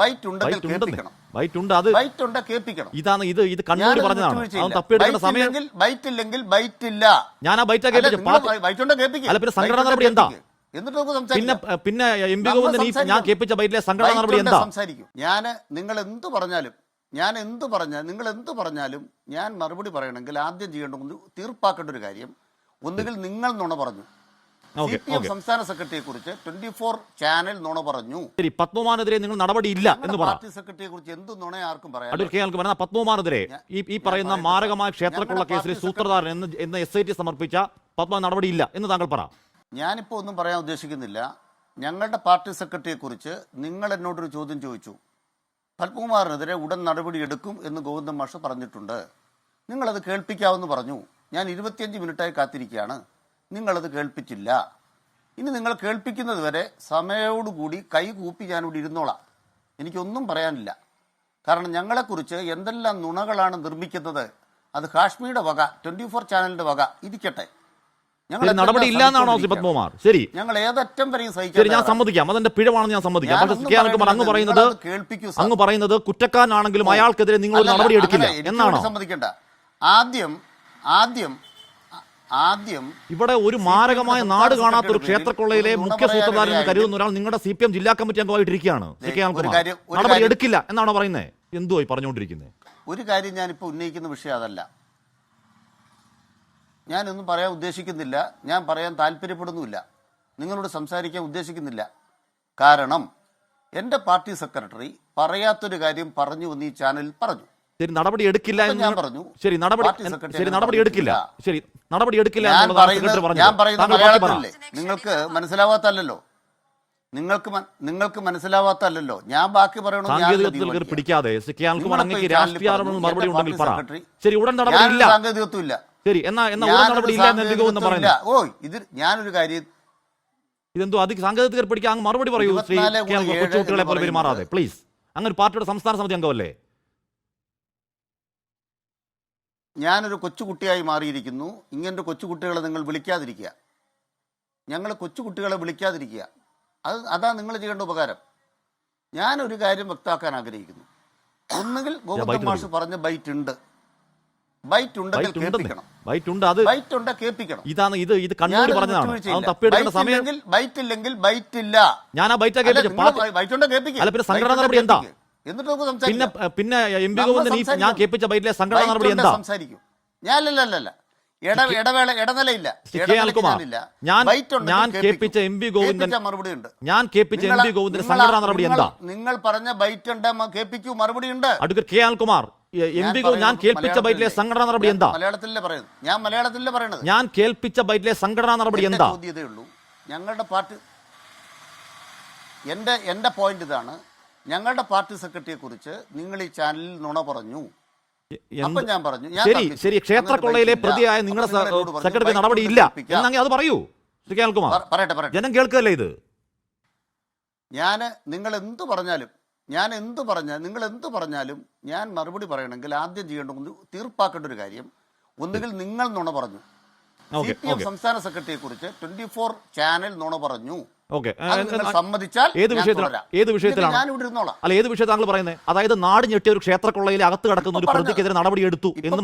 Byte ഉണ്ടെങ്കിൽ byte byte ഉണ്ട് അത് ഇതാണ് ഇത് ഇത് കണ്ണൂർ പറഞ്ഞതാണ്. തപ്പിയെടുക്കേണ്ട സമയം ഞാൻ ആ ബൈറ്റാ കേൾപ്പിച്ചു. അല്ല, പിന്നെ സംഘടനാ നടപടി എന്താ? പിന്നെ പിന്നെ എം പി ഗോവിന്ദൻ ഞാൻ. കേൾപ്പിച്ച ബൈറ്റിലെ സംഘടനാ നടപടി എന്താ? സംസാരിക്കും. ഞാൻ നിങ്ങൾ എന്ത് പറഞ്ഞാലും ഞാൻ എന്ത് പറഞ്ഞാൽ നിങ്ങൾ എന്ത് പറഞ്ഞാലും ഞാൻ മറുപടി പറയണമെങ്കിൽ ആദ്യം ചെയ്യേണ്ട ഒന്ന് തീർപ്പാക്കേണ്ട ഒരു കാര്യം ഒന്നുകിൽ നിങ്ങൾ നുണ പറഞ്ഞു. സി പി എം സംസ്ഥാന സെക്രട്ടറിയെ കുറിച്ച് ട്വന്റി ഫോർ ചാനൽ നുണ പറഞ്ഞു. ശരി പത്മമാനെതിരെ നിങ്ങൾ നടപടിയില്ല എന്ന് പാർട്ടി സെക്രട്ടറിയെ കുറിച്ച് എന്ത് നുണ ആർക്കും പറയാം അടൂർ കെ ആൾക്ക് പറയുന്ന പത്മകുമാറിനെതിരെ ഈ ഈ പറയുന്ന. മാരകമായ ക്ഷേത്രക്കുള്ള കേസിൽ സൂത്രധാരൻ എന്ന് എന്ന എസ് ഐ ടി സമർപ്പിച്ച പത്മ നടപടിയില്ല എന്ന് താങ്കൾ പറ. ഞാനിപ്പോൾ ഒന്നും പറയാൻ ഉദ്ദേശിക്കുന്നില്ല. ഞങ്ങളുടെ പാർട്ടി സെക്രട്ടറിയെ കുറിച്ച് നിങ്ങൾ എന്നോടൊരു ചോദ്യം ചോദിച്ചു. പത്മകുമാറിനെതിരെ ഉടൻ നടപടിയെടുക്കും എന്ന് ഗോവിന്ദൻ മാഷ് പറഞ്ഞിട്ടുണ്ട്. നിങ്ങളത് കേൾപ്പിക്കാമെന്ന് പറഞ്ഞു. ഞാൻ ഇരുപത്തിയഞ്ച് മിനിറ്റായി കാത്തിരിക്കുകയാണ്. നിങ്ങളത് കേൾപ്പിച്ചില്ല. ഇനി നിങ്ങൾ കേൾപ്പിക്കുന്നത് വരെ സമയോടുകൂടി കൈ കൂപ്പി ഞാനിവിടെ ഇരുന്നോളാം. എനിക്കൊന്നും പറയാനില്ല. കാരണം ഞങ്ങളെക്കുറിച്ച് എന്തെല്ലാം നുണകളാണ് നിർമ്മിക്കുന്നത്. അത് കാശ്മീരുടെ വക ട്വന്റി ഫോർ ചാനലിന്റെ വക ഇരിക്കട്ടെ. ഞങ്ങൾ നടപടി ഇല്ല എന്നാണോ ശ്രീ പത്മകുമാർ? ശരി. ഞങ്ങൾ ഏതറ്റം വരെയും ശരി ഞാൻ സമ്മതിക്കാം. അതെന്റെ പിഴവാണെന്ന് ഞാൻ സമ്മതിക്കാം. പക്ഷേ കെ അനിൽകുമാർ അങ്ങ് പറയുന്നത്. അങ്ങ് പറയുന്നത് കുറ്റക്കാരനാണെങ്കിലും അയാൾക്കെതിരെ നിങ്ങൾ നടപടി എടുക്കില്ല. എന്നാണോ? സമ്മതിക്കണ്ട. ആദ്യം ആദ്യം ആദ്യം ഇവിടെ ഒരു മാരകമായ നാട് കാണാത്ത ഒരു ക്ഷേത്രക്കൊള്ളയിലെ മുഖ്യ സൂത്രധാരൻ എന്ന് കരുതുന്ന ഒരാൾ നിങ്ങളുടെ സി പി എം ജില്ലാ കമ്മിറ്റി അംഗമായിട്ടിരിക്കുകയാണ് നടപടി എടുക്കില്ല എന്നാണോ പറയുന്നത് എന്തോ പറഞ്ഞുകൊണ്ടിരിക്കുന്നത് ഒരു കാര്യം ഞാനിപ്പോൾ ഉന്നയിക്കുന്ന വിഷയം അതല്ല. ഞാനൊന്നും പറയാൻ ഉദ്ദേശിക്കുന്നില്ല. ഞാൻ പറയാൻ താല്പര്യപ്പെടുന്നുമില്ല. നിങ്ങളോട് സംസാരിക്കാൻ ഉദ്ദേശിക്കുന്നില്ല. കാരണം എന്റെ പാർട്ടി സെക്രട്ടറി പറയാത്തൊരു കാര്യം പറഞ്ഞു എന്ന് ഈ ചാനലിൽ പറഞ്ഞു. ശരി നടപടി എടുക്കില്ല എന്ന് ഞാൻ പറഞ്ഞു, ശരി നടപടി ശരി നടപടി എടുക്കില്ല. ശരി നടപടി എടുക്കില്ല ഞാൻ പറയുന്നത് മലയാളത്തിലല്ലേ? നിങ്ങൾക്ക് മനസ്സിലാവാത്തല്ലോ നിങ്ങൾക്ക് നിങ്ങൾക്ക് മനസ്സിലാവാത്തല്ലോ ഞാൻ ബാക്കി പറയണോ. പിടിക്കാതെ മറുപടി ഉണ്ടെങ്കിൽ പറ. ശരി ഉടൻ നടപടി ഇല്ല. സാങ്കേതികത്വം ഇല്ല ശരി എന്നാ എന്നാ ഉടൻ നടപടി ഇല്ല എന്ന്. പറയുന്നത് ഓ ഇത് ഞാനൊരു കാര്യം ഇതെന്തോ അധിക സാങ്കേതികത്തിൽ പിടിക്കാൻ അങ്ങ് മറുപടി പറയൂ ശ്രീ ഇരുപത്തിനാല് കെ അനിൽകുമാർ ഏഴ് കൊച്ചു കുട്ടികളെ പോലെ എന്ന് പെരുമാറാതെ. പറയുന്നത്. പ്ലീസ് അങ്ങനെ പാർട്ടിയുടെ സംസ്ഥാന സമിതി അംഗമല്ലേ? ഞാനൊരു കൊച്ചുകുട്ടിയായി മാറിയിരിക്കുന്നു. ഇങ്ങനൊരു കൊച്ചുകുട്ടികളെ നിങ്ങൾ വിളിക്കാതിരിക്കുക. ഞങ്ങൾ കൊച്ചുകുട്ടികളെ വിളിക്കാതിരിക്കുക. അത് അതാ നിങ്ങൾ ചെയ്യേണ്ട ഉപകാരം. ഞാനൊരു കാര്യം വ്യക്തമാക്കാൻ ആഗ്രഹിക്കുന്നു. ഒന്നുകിൽ ഗോവിന്ദ മാഷ് പറഞ്ഞ ബൈറ്റ് ഉണ്ട് ബൈറ്റ് ഉണ്ടെങ്കിൽ കേൾപ്പിക്കണം. ബൈറ്റ് ഉണ്ട് അത് ബൈറ്റ് ഉണ്ട് കേൾപ്പിക്കണം. ഇതാണ് ഇത് ഇത് കണ്ണൂർ പറഞ്ഞതാണ്. തപ്പിയെടുക്കുന്ന ബൈറ്റ് സമയം ഇല്ലെങ്കിൽ ബൈറ്റ് ഇല്ലെങ്കിൽ ബൈറ്റ് ഇല്ല. ഞാൻ ആ ബൈറ്റ് ബൈറ്റ് ഉണ്ട് കേൾപ്പിക്ക്. അല്ല, പിന്നെ സംഘടനാ നടപടി എന്താ? എന്നിട്ട് നമുക്ക് പിന്നെ പിന്നെ എം പി ഗോവിന്ദൻ ഈ ഞാൻ കേൾപ്പിച്ച ബൈറ്റിലെ സംഘടന നടപടി എന്താ? സംസാരിക്കും. ഞാനല്ലല്ല ഇട ഇടവേള ഇടനിലയില്ല. ഇടനിലയ്ക്ക് ഞാൻ- ഞാൻ കേൾപ്പിച്ച എം പി ഗോവിന്ദൻ- മറുപടി ഉണ്ട് ഞാൻ കേൾപ്പിച്ച എം പി ഗോവിന്ദൻ സംഘടനാ നടപടി എന്താ? നിങ്ങൾ പറഞ്ഞ ബൈറ്റ് ഉണ്ട് കേൾപ്പിക്കൂ മറുപടി ഉണ്ട് അടുക്ക കെ അനിൽകുമാർ എം പി ഞാൻ കേൾപ്പിച്ച ബൈറ്റിലെ സംഘടനാ നടപടി എന്താ? മലയാളത്തിലെ പറയുന്നത്? ഞാൻ മലയാളത്തിലെ പറയുന്നത്? ഞാൻ കേൾപ്പിച്ച ബൈറ്റിലെ സംഘടനാ നടപടി എന്താ? ഞങ്ങളുടെ പാർട്ടി എന്റെ എന്റെ പോയിന്റ് ഇതാണ്. ഞങ്ങളുടെ പാർട്ടി സെക്രട്ടറിയെ കുറിച്ച് നിങ്ങൾ ഈ ചാനലിൽ നുണ പറഞ്ഞു. അപ്പൊ ഞാൻ പറഞ്ഞു ശരി ശരി ക്ഷേത്രക്കൊള്ളയിലെ പ്രതിയായ നിങ്ങളുടെ സെക്രട്ടറി നടപടി ഇല്ല. കേൾപ്പിക്കാം. അത് പറയൂ ശ്രീ കെ അനിൽകുമാർ. പറ- പറയട്ടെ പറയട്ടെ. ജനം കേൾക്കല്ലേ ഇത്? ഞാൻ നിങ്ങൾ എന്ത് പറഞ്ഞാലും ഞാൻ എന്ത് പറഞ്ഞാൽ നിങ്ങൾ എന്ത് പറഞ്ഞാലും ഞാൻ മറുപടി പറയണമെങ്കിൽ ആദ്യം ചെയ്യേണ്ട തീർപ്പാക്കേണ്ട ഒരു കാര്യം ഒന്നുകിൽ നിങ്ങൾ നുണ പറഞ്ഞു. സി ഓക്കെ പി എം സംസ്ഥാന സെക്രട്ടറിയെ കുറിച്ച് ട്വന്റി ഫോർ ചാനൽ നുണ പറഞ്ഞു. സമ്മതിച്ചാൽ ഏത് വിഷയത്തിലാണ്? ഏത് അല്ല ഏത് വിഷയം താങ്കൾ പറയുന്നത്? അതായത് നാട് ഞെട്ടിയ ഒരു ക്ഷേത്രക്കൊള്ളയിൽ അകത്ത് കിടക്കുന്ന ഒരു പ്രതിക്കെതിരെ നടപടി എടുത്തു എന്ന്.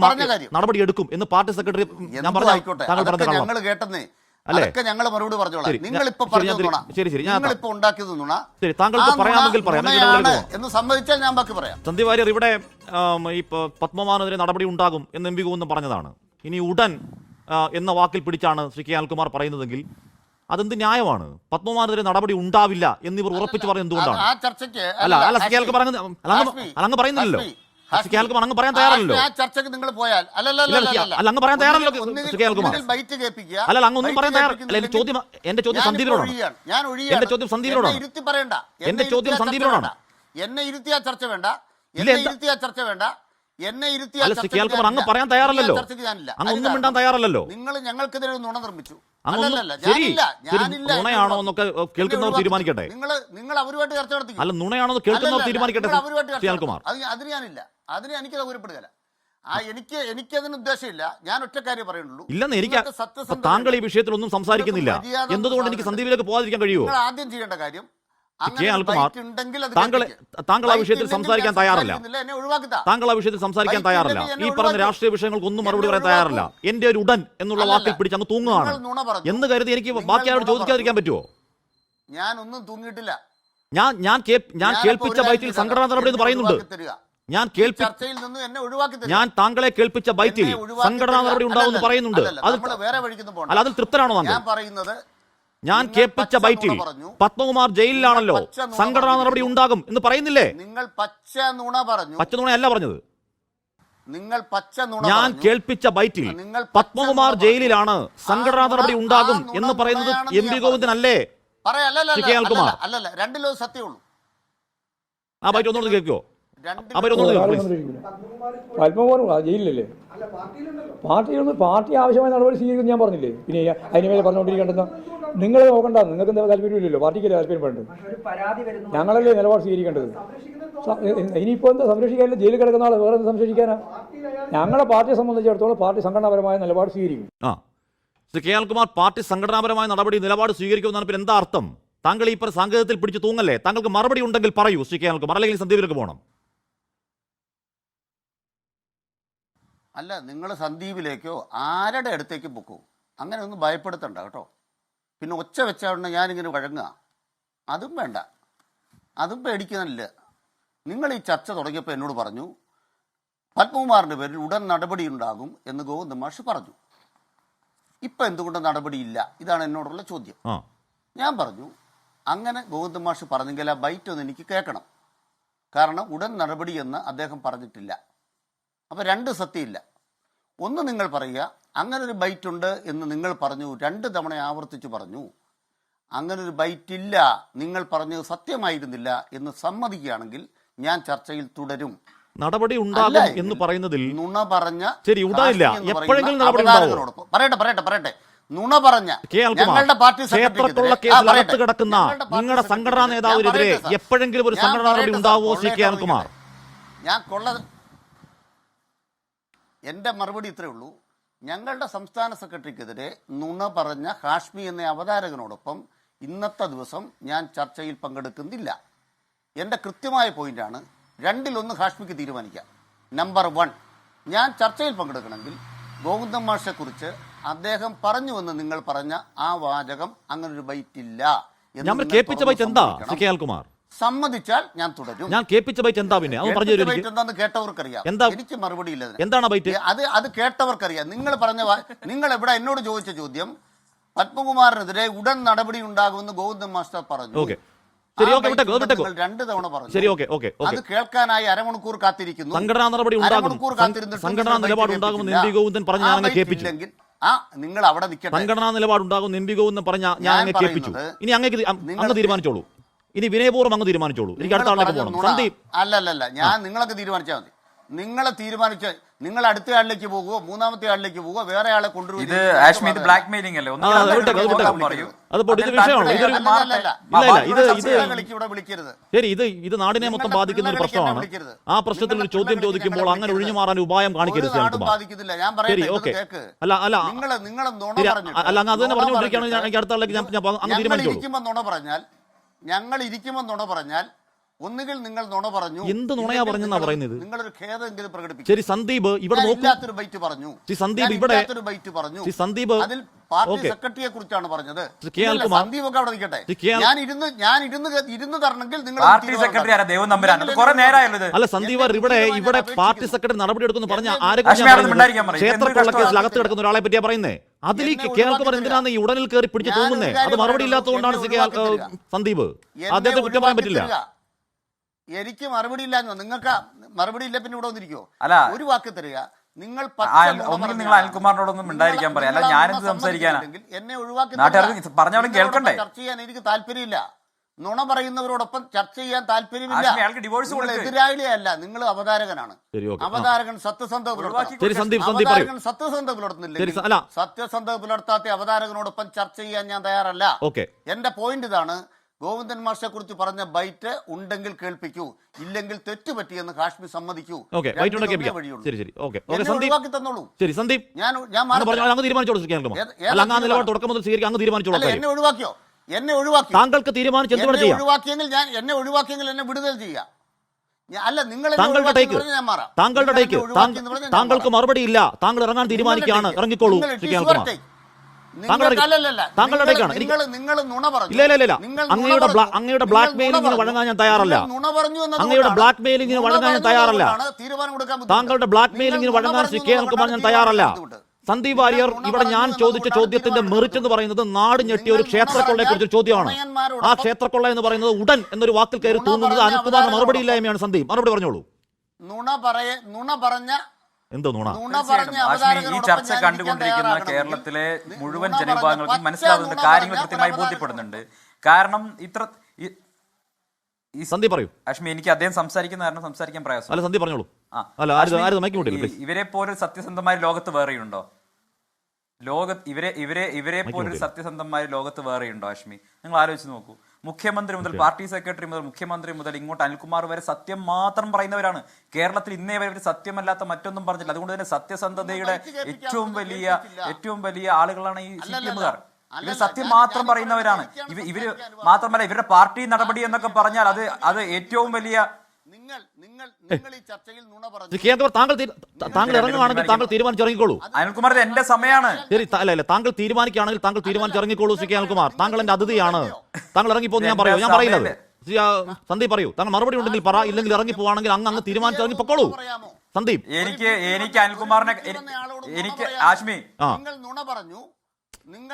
നടപടി എടുക്കും എന്ന് പാർട്ടി സെക്രട്ടറി ഞാൻ പറഞ്ഞ താങ്കൾ പറഞ്ഞ ഞങ്ങൾ കേട്ടെന്നേ. അല്ലേ? അതൊക്കെ ഞങ്ങൾ മറുപടി പറഞ്ഞോളാം. നിങ്ങൾ ഇപ്പൊ ശരി, ശരി, നിങ്ങൾ ഇപ്പൊ ഉണ്ടാക്കിയത് നുണ. ശരി താങ്കൾക്ക് പറയാമെങ്കിൽ പറയാം. എന്ന് സമ്മതിച്ചാൽ ഞാൻ ബാക്കി പറയാം. സന്ദീപ് വാര്യർ ഇവിടെ ഈ പത്മമാനെതിരെ നടപടി ഉണ്ടാകും എന്ന് എം പി ഗോവിന്ദൻ പറഞ്ഞതാണ്. ഇനി ഉടൻ എന്ന വാക്കിൽ പിടിച്ചാണ് ശ്രീ കെ അനിൽകുമാർ പറയുന്നതെങ്കിൽ അതെന്ത് ന്യായമാണ്? പത്മമാനെതിരെ നടപടി ഉണ്ടാവില്ല എന്നിവർ ഉറപ്പിച്ച് പറയുന്നത് എന്തുകൊണ്ടാണ്? അല്ല അല്ല ശ്രീ കെ അനിൽകുമാർ അങ്ങ് പറയുന്നില്ലല്ലോ. അങ്ങ് പറയാൻ തയ്യാറല്ലോ നിങ്ങൾ പോയാൽ അല്ല, അങ്ങ് പറയാൻ തയ്യാറല്ലോ, അല്ല, അങ്ങ് ഒന്നും ബൈറ്റ് പറയാൻ തയ്യാറ- അല്ല, എന്റെ ചോദ്യം- എന്റെ ചോദ്യം സന്ദീപിനോടാണ്. എന്റെ ചോദ്യം സന്ദീപിനോടാണ്. എന്റെ ചോദ്യം സന്ദീപിനോടാണ്. എന്നെ ഇരുത്തി ആ ചർച്ച വേണ്ട. എന്നെ ഇരുത്തി ആ ചർച്ച വേണ്ട. എന്നെ ഇരുത്തി അങ്ങ് പറയാൻ തയ്യാറല്ലല്ലോ. അങ്ങ് ഒന്നും മിണ്ടാൻ തയ്യാറല്ലല്ലോ. നിങ്ങൾ ഞങ്ങൾക്കെതിരെ നുണ നിർമ്മിച്ചു. നുണയാണോ എന്നൊക്കെ കേൾക്കുന്നവർ തീരുമാനിക്കട്ടെ? നിങ്ങൾ നിങ്ങൾ അവരുമായിട്ട് ചർച്ച നടത്തി അല്ല നുണയാണോ കേൾക്കുന്നവർ തീരുമാനിക്കട്ടെ നിങ്ങൾ അവരുമായിട്ട് ശ്രീ ചർച്ച അനിൽകുമാർ നടത്തി. അത് അതിന് ഞാനില്ല. അതിന് എനിക്ക് സൗകര്യപ്പെടുകയല്ല ആ എനിക്ക് എനിക്കതിന് ഉദ്ദേശമില്ല. ഞാൻ ഒറ്റക്കാര്യം പറയുന്നുള്ളൂ. ഇല്ലെന്ന് എനിക്ക് താങ്കൾ ഈ വിഷയത്തിൽ ഒന്നും സംസാരിക്കുന്നില്ല. എന്തുകൊണ്ട് എനിക്ക്. സന്ദീപിലേക്ക് പോകാതിരിക്കാൻ കഴിയുമോ? ആദ്യം ചെയ്യേണ്ട കാര്യം കെ ഉണ്ടെങ്കിൽ താങ്കൾ. താങ്കൾ ആ വിഷയത്തിൽ സംസാരിക്കാൻ തയ്യാറല്ല. താങ്കൾ ആ വിഷയത്തിൽ സംസാരിക്കാൻ തയ്യാറല്ല ഈ പറഞ്ഞ. രാഷ്ട്രീയ വിഷയങ്ങൾക്കൊന്നും മറുപടി പറയാൻ തയ്യാറല്ല. എന്റെ ഒരു ഉടൻ എന്നുള്ള. വാക്കിൽ പിടിച്ച് അങ്ങ് തൂങ്ങുകയാണ്. എന്ന് കരുതി എനിക്ക് ബാക്കിയാരോട് ബാക്കി ആരോട് ചോദിക്കാതിരിക്കാൻ പറ്റുമോ ഞാൻ ഒന്നും തൂങ്ങിയിട്ടില്ല ഞാൻ ഞാൻ ഞാൻ കേൾപ്പിച്ച ബൈറ്റിൽ സംഘടനാ നടപടി എന്ന് പറയുന്നുണ്ട് ഞാൻ ചർച്ചയിൽ നിന്നും എന്നെ ഒഴിവാക്കി. ഞാൻ താങ്കളെ കേൾപ്പിച്ച ബൈറ്റിൽ സംഘടനാ നടപടി ഉണ്ടാവുമെന്ന് പറയുന്നുണ്ട് അത് വേറെ വഴിക്കൊന്നും. അല്ല അതിൽ തൃപ്തനാണോ ഞാൻ പറയുന്നത് ഞാൻ കേൾപ്പിച്ച ബൈറ്റിൽ പത്മകുമാർ ജയിലിലാണല്ലോ. സംഘടനാ നടപടി ഉണ്ടാകും എന്ന് പറയുന്നില്ലേ? നിങ്ങൾ പച്ച നുണ പറഞ്ഞു. പച്ച നുണയല്ല പറഞ്ഞത്. നിങ്ങൾ പച്ച നുണ ഞാൻ കേൾപ്പിച്ച ബൈറ്റിൽ നിങ്ങൾ പത്മകുമാർ ജയിലിലാണ് സംഘടനാ നടപടി ഉണ്ടാകും എന്ന് പറയുന്നത് എം പി ഗോവിന്ദനല്ലേ? ഗോവിന്ദൻ അല്ലേ പറയാ അല്ലല്ല. അല്ലല്ല. അല്ലല്ല രണ്ടിലോ സത്യമുള്ളൂ ആ ബൈറ്റ് ഒന്നുകൂടി കേൾക്കുമോ രണ്ടിലോ പാർട്ടിയിലൊന്നും പാർട്ടി ആവശ്യമായ നടപടി സ്വീകരിക്കും ഞാൻ പറഞ്ഞില്ലേ? പിന്നെ അതിന് മേലെ പറഞ്ഞുകൊണ്ടിരിക്കേണ്ടെന്ന് നിങ്ങൾ നോക്കണ്ട. നിങ്ങൾക്ക് എന്താ താല്പര്യമില്ലല്ലോ? പാർട്ടിക്ക് താല്പര്യം വേണ്ട ഞങ്ങളല്ലേ നിലപാട് സ്വീകരിക്കേണ്ടത്? ഇനിയിപ്പോൾ എന്താ സംരക്ഷിക്കാനില്ല ജയിലിൽ കിടക്കുന്ന ആൾ വേറെ എന്താ സംരക്ഷിക്കാനാ? ഞങ്ങളെ പാർട്ടിയെ സംബന്ധിച്ചിടത്തോളം പാർട്ടി സംഘടനാപരമായ നിലപാട് സ്വീകരിക്കും. ആ. ശ്രീ കെ. അൽകുമാർ പാർട്ടി സംഘടനാപരമായ നടപടി നിലപാട് സ്വീകരിക്കുമെന്നാണ് പിന്നെ എന്താ അർത്ഥം? താങ്കൾ ഈ പറഞ്ഞ സാങ്കേതത്തിൽ പിടിച്ചു തൂങ്ങല്ലേ? താങ്കൾക്ക് മറുപടി ഉണ്ടെങ്കിൽ പറയൂ ശ്രീ കെ. അൽകുമാർ അല്ലെങ്കിൽ സന്ദീപിലേക്ക് പോകണം അല്ല നിങ്ങൾ സന്ദീപിലേക്കോ ആരുടെ അടുത്തേക്ക് പൊക്കോ? അങ്ങനെ ഒന്നും ഭയപ്പെടുത്തണ്ട കേട്ടോ. പിന്നെ ഒച്ച വെച്ചാണ് ഞാനിങ്ങനെ വഴങ്ങുക. അതും വേണ്ട. അതും പേടിക്കുന്നില്ല. നിങ്ങൾ ഈ ചർച്ച തുടങ്ങിയപ്പോൾ എന്നോട് പറഞ്ഞു പത്മകുമാറിന്റെ പേരിൽ ഉടൻ നടപടി ഉണ്ടാകും എന്ന് ഗോവിന്ദ മാഷ് പറഞ്ഞു. ഇപ്പം എന്തുകൊണ്ട് നടപടിയില്ല? ഇതാണ് എന്നോടുള്ള ചോദ്യം. ഞാൻ പറഞ്ഞു അങ്ങനെ ഗോവിന്ദ മാഷ് പറഞ്ഞെങ്കിൽ ആ ബൈറ്റ് ഒന്ന് എനിക്ക് കേൾക്കണം. കാരണം ഉടൻ നടപടി എന്ന് അദ്ദേഹം പറഞ്ഞിട്ടില്ല. അപ്പോൾ രണ്ട് സത്യമില്ല. ഒന്ന് നിങ്ങൾ പറയുക അങ്ങനെ ഒരു ബൈറ്റ് ഉണ്ട് എന്ന് നിങ്ങൾ പറഞ്ഞു രണ്ട് തവണ ആവർത്തിച്ച് പറഞ്ഞു. അങ്ങനെ ഒരു ബൈറ്റ് ഇല്ല നിങ്ങൾ പറഞ്ഞത് സത്യമായിരുന്നില്ല എന്ന് സമ്മതിക്കുകയാണെങ്കിൽ ഞാൻ ചർച്ചയിൽ തുടരും. നടപടി ഉണ്ടാകും എന്ന് പറയുന്നതിൽ നുണ പറഞ്ഞ ശരി, ഉണ്ടായില്ല. എപ്പോഴെങ്കിലും നടപടി? പറയട്ടെ പറയട്ടെ പറയട്ടെ. നുണ പറഞ്ഞ ഞങ്ങളുടെ പാർട്ടി ക്ഷേത്രത്തുള്ള കേസ് കേസിൽ അകത്ത് കിടക്കുന്ന നിങ്ങളുടെ സംഘടനാ നേതാവിനെതിരെ. എപ്പോഴെങ്കിലും ഒരു സംഘടനാ നടപടി ഉണ്ടാവുമോ ശ്രീ കെ അൽകുമാർ. ഞാൻ കൊള്ള എന്റെ മറുപടി ഇത്രയേ ഉള്ളൂ. ഞങ്ങളുടെ സംസ്ഥാന സെക്രട്ടറിക്കെതിരെ നുണ പറഞ്ഞ ഹാഷ്മി എന്ന അവതാരകനോടൊപ്പം ഇന്നത്തെ ദിവസം ഞാൻ ചർച്ചയിൽ പങ്കെടുക്കുന്നില്ല. എന്റെ കൃത്യമായ പോയിന്റാണ് രണ്ടിലൊന്ന് ഹാഷ്മിക്ക് തീരുമാനിക്കാം. നമ്പർ വൺ ഞാൻ ചർച്ചയിൽ പങ്കെടുക്കണമെങ്കിൽ ഗോവിന്ദൻ മാഷെക്കുറിച്ച് അദ്ദേഹം പറഞ്ഞുവെന്ന് നിങ്ങൾ പറഞ്ഞ ആ വാചകം അങ്ങനൊരു ബൈറ്റില്ല നിങ്ങൾ കേൾപ്പിച്ച ബൈറ്റ് എന്താ? സമ്മതിക്കണം. സമ്മതിച്ചാൽ ഞാൻ തുടരും. ഞാൻ കേൾപ്പിച്ച ബൈറ്റ് എന്താ പിന്നെ? അത് പറഞ്ഞു തരും എന്താന്ന് കേട്ടവർക്കറിയാം. എന്താ? എനിക്ക് മറുപടി ഇല്ല എന്താണ് ബൈറ്റ് അത് അത് കേട്ടവർക്കറിയാം. നിങ്ങൾ പറഞ്ഞ നിങ്ങൾ എവിടെ എന്നോട് ചോദിച്ച ചോദ്യം? പത്മകുമാറിനെതിരെ ഉടൻ നടപടി ഉണ്ടാകുമെന്ന് ഗോവിന്ദൻ മാസ്റ്റർ പറഞ്ഞു. രണ്ട് തവണ പറഞ്ഞു. അത് കേൾക്കാനായി അരമണിക്കൂർ കാത്തിരിക്കുന്നു. സംഘടനാ നടപടി ഉണ്ടാകും അരമണിക്കൂർ സം- കാത്തിരുന്നിട്ടും സംഘടനാ നിലപാട് ബൈറ്റ് ഉണ്ടാകുമെന്ന് എം കേൾപ്പിച്ചില്ല. പി ഗോവിന്ദൻ പറഞ്ഞ് ഞാൻ ആ നിങ്ങൾ അവിടെ നിൽക്കണം സംഘടനാ നിലപാട് ഉണ്ടാകുമെന്ന് എം പി ഗോവിന്ദൻ പറഞ്ഞ ഞാൻ ഞാൻ അങ്ങ് കേൾപ്പിച്ചു. ഇനി അങ്ങനെ അങ്ങ് തീരുമാനിച്ചോളൂ. ഇനി വിനയപൂർവം അങ്ങ് തീരുമാനിച്ചോളൂ. എനിക്ക് അടുത്ത ആളിലേക്ക് പോകണം. സന്ദീപ്. അല്ലല്ലല്ല ഞാൻ നിങ്ങളൊക്കെ തീരുമാനിച്ചാൽ മതി. നിങ്ങളെ തീരുമാനിച്ച നിങ്ങൾ അടുത്ത ആളിലേക്ക് പോകുവോ മൂന്നാമത്തെ ആളിലേക്ക് പോകുവോ വേറെ ആളെ ബ്ലാക്ക് മെയിലിംഗ് അല്ലേ? വിളിക്കരുത്. ശരി ഇത് ഇത് നാടിനെ മൊത്തം ബാധിക്കുന്ന ഒരു പ്രശ്നമാണ്. ആ പ്രശ്നത്തിൽ ഒരു ചോദ്യം ചോദിക്കുമ്പോൾ. അങ്ങനെ ഒഴിഞ്ഞു മാറാൻ ഉപായം കാണിക്കരുത് ഒരു ബാധിക്കുന്നില്ല. ഞാൻ ശരി ഓക്കെ. കേക്ക്. അല്ല അല്ല. അല്ല അങ്ങ് അത് തന്നെ പറഞ്ഞുകൊണ്ടിരിക്കുകയാണെങ്കിൽ ഞാൻ അടുത്ത ആളിലേക്ക് ഞാൻ അങ്ങ് തീരുമാനിച്ചോളൂ. പറഞ്ഞാൽ ഞങ്ങൾ ഇരിക്കുമ്പോൾ നുണ പറഞ്ഞാൽ ഒന്നുകിൽ നിങ്ങൾ നുണ പറഞ്ഞു എന്ത് നുണയാ പറഞ്ഞു പറഞ്ഞെന്നാ പറയുന്നത്? നിങ്ങളൊരു ഖേദമെങ്കിലും പ്രകടിപ്പിക്കും. ശരി സന്ദീപ് ഇവിടെ ഇല്ലാത്തൊരു ബൈറ്റ് പറഞ്ഞു. സന്ദീപ് ഇവിടെ- ബൈറ്റ് പറഞ്ഞു. ശ്രീ സന്ദീപ് അതിൽ പാർട്ടി. സെക്രട്ടറിയെ കുറിച്ചാണ് പറഞ്ഞത്. സന്ദീപ് ഒക്കെ അവിടെ നിൽക്കട്ടെ. ഞാൻ ഇരുന്ന് ഞാൻ ഇരുന്ന് ഇരുന്ന് തരണമെങ്കിൽ നിങ്ങൾ പാർട്ടി സെക്രട്ടറി ആരാ. ദേവൻ കുറെ നിങ്ങൾ അല്ല സന്ദീപ് ഇവിടെ ഇവിടെ പാർട്ടി സെക്രട്ടറി നടപടി എടുക്കുന്നു പറഞ്ഞ ആരൊക്കെ ആരെ കേസിൽ അകത്ത് കിടക്കുന്ന ഒരാളെ പറ്റിയാ പറയുന്നേ. അതിലേക്ക് കേൾക്കുമ്പോൾ എന്തിനാണ് ഈ ഉടനിൽ കയറി പിടിച്ചു തൂങ്ങുന്നേ? അത് മറുപടി. ഇല്ലാത്തതുകൊണ്ടാണ് സന്ദീപ്. അദ്ദേഹത്തെ കുറ്റം പറയാൻ പറ്റില്ല. എനിക്ക് മറുപടി ഇല്ല നിങ്ങൾക്ക് മറുപടി ഇല്ല പിന്നെ ഇവിടെ വന്നിരിക്കോ അല്ല. ഒരു വാക്ക് തരിക. നിങ്ങൾ ഒന്നും നിങ്ങൾ അനിൽകുമാറിനോടൊന്നും ഉണ്ടായിരിക്കാൻ പറയാം. അല്ല ഞാനെന്ത് സംസാരിക്കാനാ? എന്നെ ഒഴിവാക്കി പറഞ്ഞാലും കേൾക്കണ്ടേ? ചർച്ച ചെയ്യാൻ എനിക്ക് താല്പര്യമില്ല. നുണ പറയുന്നവരോടൊപ്പം ചർച്ച ചെയ്യാൻ താല്പര്യമില്ല. എതിരാളിയല്ല നിങ്ങൾ അവതാരകനാണ്. ശരി, ഓക്കേ. ആ. അവതാരകൻ സത്യസന്ധത പുലർത്താൻ സത്യസന്ധത പുലർത്തുന്നില്ല. സത്യസന്ധത പുലർത്താത്ത അവതാരകനോടൊപ്പം ചർച്ച ചെയ്യാൻ ഞാൻ തയ്യാറല്ല. ഓക്കെ. എന്റെ പോയിന്റ് ഇതാണ് ഗോവിന്ദൻ മാഷെ കുറിച്ച് പറഞ്ഞ ബൈറ്റ് ഉണ്ടെങ്കിൽ കേൾപ്പിക്കൂ ഇല്ലെങ്കിൽ തെറ്റുപറ്റിയെന്ന് കാശ്മീർ സമ്മതിക്കൂ. ഓക്കെ രണ്ടിലൊന്നേ വൈറ്റ് കേൾപ്പിക്കാം. ശരി ശരി. ഓക്കെ. ഓക്കെ എന്നെ ഒഴിവാക്കി തന്നോളൂ. ശരി സന്ദീപ്. ഞാൻ ഞാൻ എന്നെ ഒഴിവാക്കിയോ? എന്നെ ഒഴിവാക്കി. താങ്കൾക്ക് തീരുമാനിച്ചു എന്തുകൊണ്ട് ചെയ്യാം? ഒഴിവാക്കിയെങ്കിൽ ഞാൻ എന്നെ ഒഴിവാക്കിയെങ്കിൽ എന്നെ വിടുതൽ ചെയ്യുക. അല്ല നിങ്ങൾ താങ്കളുടെ ടേക്ക് ഞാൻ മാറാം. താങ്കളുടെ ടേക്ക് താങ്കൾക്ക് മറുപടി ഇല്ല. താങ്കൾ ഇറങ്ങാൻ തീരുമാനിക്കുകയാണ്. ഇറങ്ങിക്കോളൂ. താങ്കളുടെ ടേക്കാണ്. ഇല്ല, ഇല്ല, ഇല്ല, അങ്ങയുടെ അങ്ങയുടെ ബ്ലാക്ക് മെയിലിംഗിന് വഴങ്ങാൻ ഞാൻ തയ്യാറല്ല. അങ്ങയുടെ ബ്ലാക്ക് മെയിലിംഗിന് വഴങ്ങാൻ ഞാൻ തയ്യാറല്ല. താങ്കളുടെ ബ്ലാക്ക് മെയിലിംഗിന് വഴങ്ങാൻ ശ്രീ കെ ഞാൻ തയ്യാറല്ല. സന്ദീപ് വാര്യർ ഇവിടെ ഞാൻ ചോദിച്ച ചോദ്യത്തിന്റെ മെറിച്ച് മെറിറ്റ് എന്ന് പറയുന്നത് നാട് ഞെട്ടിയ ഒരു ക്ഷേത്രക്കൊള്ളയെ കുറിച്ച് ചോദ്യമാണ്. ആ ക്ഷേത്രക്കൊള്ള എന്ന് പറയുന്നത് ഉടൻ എന്നൊരു വാക്കിൽ കയറി തോന്നുന്നത് തൂങ്ങുന്നത് പറഞ്ഞ മറുപടി ഇല്ലായ്മയാണ് സന്ദീപ്. മറുപടി പറഞ്ഞോളൂ. നുണ പറയ നുണ പറഞ്ഞ എന്തോ നുണ? ഈ ചർച്ച കണ്ടുകൊണ്ടിരിക്കുന്ന കേരളത്തിലെ മുഴുവൻ ജനവിഭാഗങ്ങൾക്കും മനസ്സിലാവുന്നുണ്ട് കാര്യങ്ങൾ കൃത്യമായി ബോധ്യപ്പെടുന്നുണ്ട്. കാരണം ഇത്ര ഈ- സന്ധി പറയൂ. അശ്മി എനിക്ക് അദ്ദേഹം സംസാരിക്കുന്ന കാരണം സംസാരിക്കാൻ പ്രയാസം. അല്ല സന്ധി പറഞ്ഞോളൂ. ഇവരെ പോലെ സത്യസന്ധമായ ലോകത്ത് വേറെയുണ്ടോ? ലോക ഇവരെ ഇവരെ ഇവരെ പോലൊരു. സത്യസന്ധമായ ലോകത്ത് വേറെയുണ്ടോ അശ്മി നിങ്ങൾ ആലോചിച്ച് നോക്കൂ. മുഖ്യമന്ത്രി മുതൽ പാർട്ടി സെക്രട്ടറി മുതൽ മുഖ്യമന്ത്രി മുതൽ ഇങ്ങോട്ട് അനിൽകുമാർ വരെ സത്യം മാത്രം പറയുന്നവരാണ്. കേരളത്തിൽ ഇന്നേ വരെ ഇവർ സത്യമല്ലാത്ത മറ്റൊന്നും പറഞ്ഞില്ല. അതുകൊണ്ട് തന്നെ സത്യസന്ധതയുടെ ഏറ്റവും വലിയ ഏറ്റവും വലിയ ആളുകളാണ് ഈ സി പി എമ്മുകാർ. ഇവർ സത്യം മാത്രം പറയുന്നവരാണ്. ഇവർ മാത്രമല്ല ഇവരുടെ പാർട്ടി നടപടി എന്നൊക്കെ പറഞ്ഞാൽ അത് അത് ഏറ്റവും വലിയ നിങ്ങൾ നിങ്ങൾ നിങ്ങൾ ഈ ചർച്ചയിൽ നുണ പറഞ്ഞു. താങ്കൾ ഇറങ്ങുകയാണെങ്കിൽ താങ്കൾ തീരുമാനിച്ചിറങ്ങിക്കോളൂ അനിൽകുമാർ എന്റെ സമയമാണ്. ശരി അല്ല അല്ല താങ്കൾ തീരുമാനിക്കുകയാണെങ്കിൽ താങ്കൾ തീരുമാനിച്ചിറങ്ങിക്കോളൂ ശ്രീ കെ അനിൽകുമാർ. താങ്കൾ എന്റെ അതിഥിയാണ്. താങ്കൾ ഇറങ്ങിപ്പോ ഞാൻ പറയൂ ഞാൻ പറയില്ലത് സന്ദീപ് പറയൂ. താങ്കൾ മറുപടി ഉണ്ടെങ്കിൽ പറ ഇല്ലെങ്കിൽ ഇറങ്ങി പോവാണെങ്കിൽ അങ്ങ് അങ്ങ് തീരുമാനിച്ചിറങ്ങി പൊക്കോളൂ. പറയാമോ? സന്ദീപ്. എനിക്ക് എനിക്ക് അനിൽകുമാറിനെ എനിക്ക് ആശ്മി. ആ. നിങ്ങൾ നുണ പറഞ്ഞു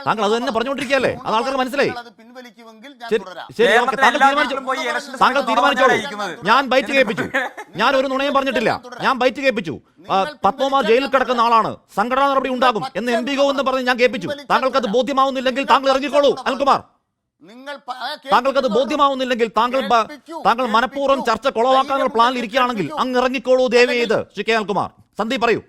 താങ്കൾ അത് തന്നെ പറഞ്ഞു. പറഞ്ഞുകൊണ്ടിരിക്കുകയല്ലേ? അത് ആൾക്കാർക്ക് മനസ്സിലായി. ഞാൻ ശരി തുടരാം. ശരി ഓക്കെ താങ്കൾ തീരുമാനിച്ചു. നാട്ടിലും പോയി ഇലക്ഷൻ താങ്കൾ തീരുമാനിച്ചോളൂ. ഞാൻ ബൈറ്റ് കേൾപ്പിച്ചു. ഞാൻ ഒരു നുണയും പറഞ്ഞിട്ടില്ല. ഞാൻ ബൈറ്റ് കേൾപ്പിച്ചു. പത്മമാർ ജയിലിൽ കിടക്കുന്ന ആളാണ്. സംഘടനാ നടപടി ഉണ്ടാകും എന്ന് എം. പി. ഗോ എന്ന് പറഞ്ഞ് ഞാൻ കേൾപ്പിച്ചു. താങ്കൾക്ക് അത് ബോധ്യമാവുന്നില്ലെങ്കിൽ താങ്കൾ ഇറങ്ങിക്കോളൂ അനിൽകുമാർ. നിങ്ങൾ താങ്കൾക്ക് അത്. ബോധ്യമാവുന്നില്ലെങ്കിൽ താങ്കൾ താങ്കൾ മനഃപൂർവം ചർച്ച കൊളവാക്കാനുള്ള പ്ലാനിൽ ഇരിക്കുകയാണെങ്കിൽ അങ്ങ് ഇറങ്ങിക്കോളൂ ദേവി ഇത്. ശ്രീ കെ. അനിൽകുമാർ. സന്ദീപ് പറയൂ.